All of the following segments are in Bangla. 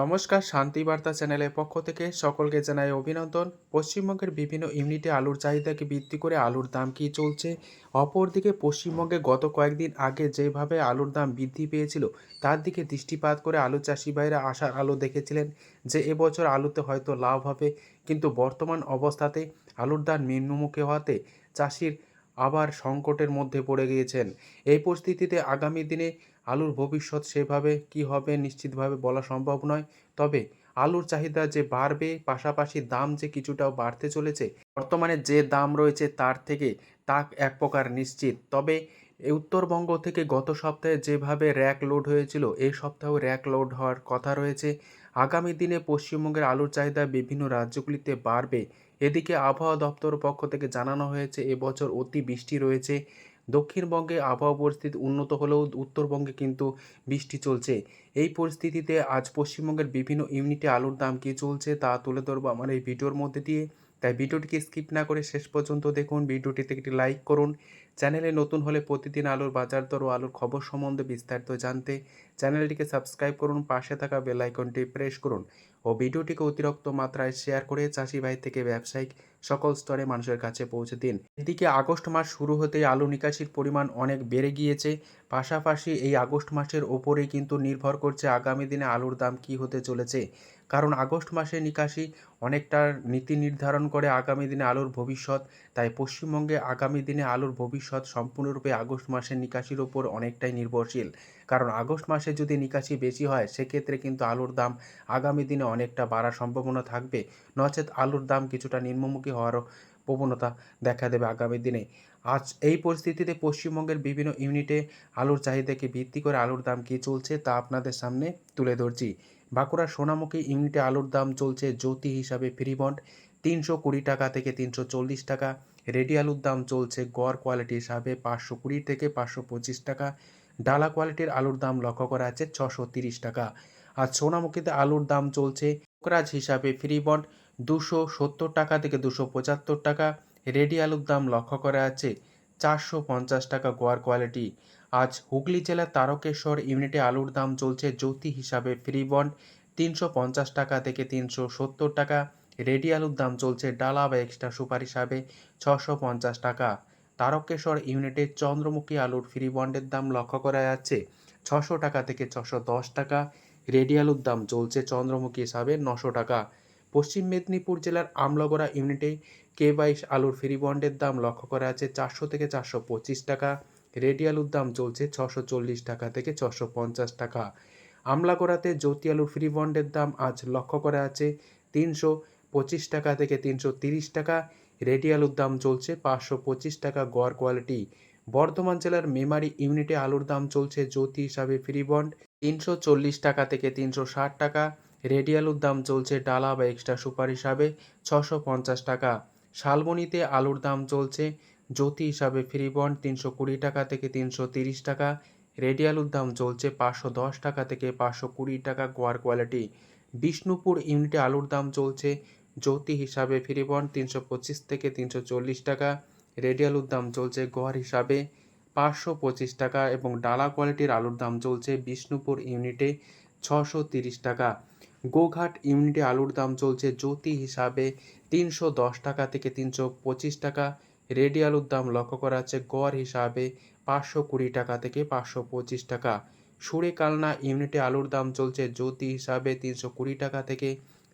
নমস্কার, শান্তি বার্তা চ্যানেলের পক্ষ থেকে সকলকে জানাই অভিনন্দন। পশ্চিমবঙ্গের বিভিন্ন ইউনিটে আলুর চাহিদাকে ভিত্তি করে আলুর দাম কী চলছে? অপরদিকে পশ্চিমবঙ্গে গত কয়েকদিন আগে যেভাবে আলুর দাম বৃদ্ধি পেয়েছিল, তার দিকে দৃষ্টিপাত করে আলু চাষি ভাইরা আশার আলো দেখেছিলেন যে এবছর আলুতে হয়তো লাভ হবে। কিন্তু বর্তমান অবস্থাতে আলুর দাম নিম্নমুখী হওয়াতে চাষির আবার সংকটের মধ্যে পড়ে গিয়েছেন। এই পরিস্থিতিতে আগামী দিনে আলুর ভবিষ্যৎ সেভাবে কি হবে নিশ্চিতভাবে বলা সম্ভব নয়। তবে আলুর চাহিদা যে বাড়বে, পাশাপাশি দাম যে কিছুটাও বাড়তে চলেছে, বর্তমানে যে দাম রয়েছে তার থেকে তা এক প্রকার নিশ্চিত। তবে উত্তরবঙ্গ থেকে গত সপ্তাহে যেভাবে র্যাক লোড হয়েছিল এই সপ্তাহেও র্যাক লোড হওয়ার কথা রয়েছে। আগামী দিনে পশ্চিমবঙ্গের আলুর চাহিদা বিভিন্ন রাজ্যগুলিতে বাড়বে। এদিকে আবহাওয়া দপ্তর পক্ষ থেকে জানানো হয়েছে এবছর অতি বৃষ্টি রয়েছে। দক্ষিণবঙ্গে আবহাওয়া পরিস্থিতি উন্নত হলেও উত্তরবঙ্গে কিন্তু বৃষ্টি চলছে। এই পরিস্থিতিতে আজ পশ্চিমবঙ্গের বিভিন্ন ইউনিটে আলুর দাম কী চলছে তা তুলে ধরবো আমার এই ভিডিওর মধ্যে দিয়ে। তাই ভিডিওটিকে স্কিপ না করে শেষ পর্যন্ত দেখুন, ভিডিওটিতে একটি লাইক করুন চ্যানেলে নতুন হলে প্রতিদিন আলুর বাজার দর ও আলুর খবর সম্বন্ধে বিস্তারিত জানতে চ্যানেলটিকে সাবস্ক্রাইব করুন, পাশে থাকা বেল আইকনটি প্রেস করুন ও ভিডিওটিকে অতিরিক্ত মাত্রায় শেয়ার করে চাষি ভাই থেকে ব্যবসায়িক সকল স্তরে মানুষের কাছে পৌঁছে দিন। এদিকে আগস্ট মাস শুরু হতেই আলু নিকাশির পরিমাণ অনেক বেড়ে গিয়েছে। পাশাপাশি এই আগস্ট মাসের ওপরেই কিন্তু নির্ভর করছে আগামী দিনে আলুর দাম কী হতে চলেছে। কারণ আগস্ট মাসে নিকাশি অনেকটা নীতি নির্ধারণ করে আগামী দিনে আলুর ভবিষ্যৎ। তাই পশ্চিমবঙ্গে আগামী দিনে আলুর ভবিষ্যৎ সম্পূর্ণরূপে আগস্ট মাসের নিকাশির ওপর অনেকটাই নির্ভরশীল। কারণ আগস্ট মাসে যদি নিকাশি বেশি হয়, সেক্ষেত্রে কিন্তু আলুর দাম আগামী দিনে অনেকটা বাড়ার সম্ভাবনা থাকবে। নচেত আলুর দাম কিছুটা নিম্নমুখী হওয়ারও প্রবণতা দেখা দেবে আগামী দিনে। আজ এই পরিস্থিতিতে পশ্চিমবঙ্গের বিভিন্ন ইউনিটে আলুর চাহিদাকে ভিত্তি করে আলুর দাম কী চলছে তা আপনাদের সামনে তুলে ধরছি। বাঁকুড়া সোনামুখী ইউনিটে আলুর দাম চলছে জ্যোতি হিসাবে ফ্রিবন্ড তিনশো কুড়ি টাকা থেকে তিনশো চল্লিশ টাকা। রেডি আলুর দাম চলছে গড় কোয়ালিটি হিসাবে পাঁচশো কুড়ি থেকে পাঁচশো পঁচিশ টাকা। ডালা কোয়ালিটির আলুর দাম লক্ষ্য করা আছে ছশো তিরিশ টাকা। আর সোনামুখীতে আলুর দাম চলছে কোকরাজ হিসাবে ফ্রি বন্ড দুশো সত্তর টাকা থেকে দুশো পঁচাত্তর টাকা। রেডি আলুর দাম লক্ষ্য করা আছে চারশো পঞ্চাশ টাকা গোয়ার কোয়ালিটি। আজ হুগলি জেলার তারকেশ্বর ইউনিটে আলুর দাম চলছে জ্যোতি হিসাবে ফ্রি বন্ড তিনশো পঞ্চাশ টাকা থেকে তিনশো সত্তর টাকা। রেডি আলুর দাম চলছে ডালা বা এক্সট্রা সুপার হিসাবে ছশো পঞ্চাশ টাকা। তারকেশ্বর ইউনিটে চন্দ্রমুখী আলুর ফ্রি বন্ডের দাম লক্ষ্য করা যাচ্ছে ছশো টাকা থেকে ছশো দশ টাকা। রেডি আলুর দাম চলছে চন্দ্রমুখী হিসাবে নশো টাকা। পশ্চিম মেদিনীপুর জেলার আমলগড়া ইউনিটে কে বাইশ আলুর ফ্রি বন্ডের দাম লক্ষ্য করা আছে চারশো থেকে চারশো পঁচিশ টাকা। রেডি আলুর দাম চলছে ছশো চল্লিশ টাকা থেকে ছশো পঞ্চাশ টাকা। আমলাগড়াতে জ্যোতি আলুর ফ্রি বন্ডের দাম আজ লক্ষ্য করা আছে তিনশো পঁচিশ টাকা থেকে তিনশো তিরিশ টাকা। রেডি আলুর দাম চলছে পাঁচশো পঁচিশ টাকা গড় কোয়ালিটি। বর্ধমান জেলার মেমারি ইউনিটে আলুর দাম চলছে জ্যোতি হিসাবে ফ্রি বন্ড। তিনশো চল্লিশ টাকা থেকে তিনশো ষাট টাকা। রেডি আলুর দাম চলছে ডালা বা এক্সট্রা সুপার হিসাবে ছশো পঞ্চাশ টাকা। শালবনিতে আলুর দাম চলছে জ্যোতি হিসাবে ফ্রি বন্ড তিনশো কুড়ি টাকা থেকে তিনশো তিরিশ টাকা। রেডি আলুর দাম চলছে পাঁচশো দশ টাকা থেকে পাঁচশো কুড়ি টাকা গোয়ার কোয়ালিটি। বিষ্ণুপুর ইউনিটে আলুর দাম চলছে জ্যোতি হিসাবে ফ্রি বন্ড তিনশো পঁচিশ থেকে তিনশো চল্লিশ টাকা। রেডি আলুর দাম চলছে গোয়ার হিসাবে পাঁচশো পঁচিশ টাকা এবং ডালা কোয়ালিটির আলুর দাম চলছে বিষ্ণুপুর ইউনিটে ছশো তিরিশ টাকা। গোঘাট ইউনিটে আলুর দাম চলছে জ্যোতি হিসাবে তিনশো দশ টাকা থেকে তিনশো পঁচিশ টাকা। রেডি আলুর দাম লক্ষ্য করা আছে গড় হিসাবে পাঁচশো কুড়ি টাকা থেকে পাঁচশো পঁচিশ টাকা। সুরে কালনা ইউনিটে আলুর দাম চলছে জ্যোতি হিসাবে তিনশো কুড়ি টাকা থেকে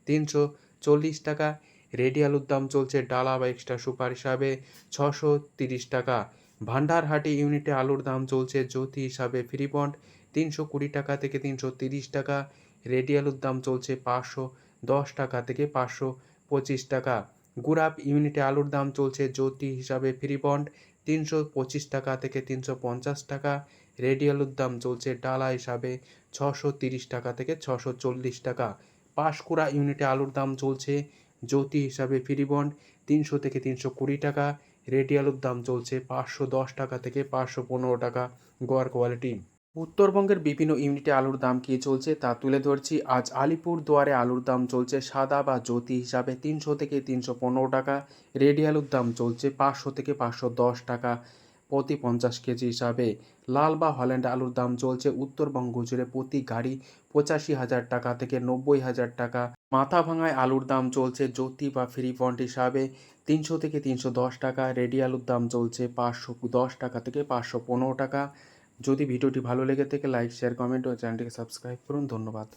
তিনশো চল্লিশ টাকা। রেডি আলুর দাম চলছে ডালা বা এক্সট্রা সুপার হিসাবে ছশো তিরিশ টাকা। ভান্ডারহাটি ইউনিটে আলুর দাম চলছে জ্যোতি হিসাবে ফ্রি বন্ড তিনশো কুড়ি টাকা থেকে তিনশো তিরিশ টাকা। রেডি আলুর দাম চলছে পাঁচশো দশ টাকা থেকে পাঁচশো পঁচিশ টাকা। গুড়াপ ইউনিটে আলুর দাম চলছে জ্যোতি হিসাবে ফ্রি বন্ড তিনশো পঁচিশ টাকা থেকে তিনশো পঞ্চাশ টাকা। রেডি আলুর দাম চলছে ডালা হিসাবে ছশো তিরিশ টাকা থেকে ছশো চল্লিশ টাকা। পাঁশকুড়া ইউনিটে আলুর দাম চলছে জ্যোতি হিসাবে ফ্রি বন্ড তিনশো থেকে তিনশো কুড়ি টাকা, রেডি আলুর দাম চলছে পাঁচশো দশ টাকা থেকে পাঁচশো পনেরো টাকা, গোয়ার কোয়ালিটি। উত্তরবঙ্গের বিভিন্ন ইউনিটে আলুর দাম কী চলছে তা তুলে ধরছি। আজ আলিপুর দুয়ারে আলুর দাম চলছে সাদা বা জ্যোতি হিসাবে তিনশো থেকে তিনশো পনেরো টাকা, রেডি আলুর দাম চলছে পাঁচশো থেকে পাঁচশো দশ টাকা। প্রতি পঞ্চাশ কেজি হিসাবে লাল বা হল্যান্ড আলুর দাম চলছে উত্তরবঙ্গ জুড়ে প্রতি গাড়ি পঁচাশি হাজার টাকা থেকে নব্বই হাজার টাকা। মাথা ভাঙায় আলুর দাম চলছে জ্যোতি বা ফ্রি ফন্ট হিসাবে তিনশো থেকে তিনশো দশ টাকা, রেডি আলুর দাম চলছে পাঁচশো দশ টাকা থেকে পাঁচশো পনেরো টাকা। যদি ভিডিওটি ভালো লেগে থাকে, লাইক, শেয়ার, কমেন্ট ও চ্যানেলটিকে সাবস্ক্রাইব করুন। ধন্যবাদ।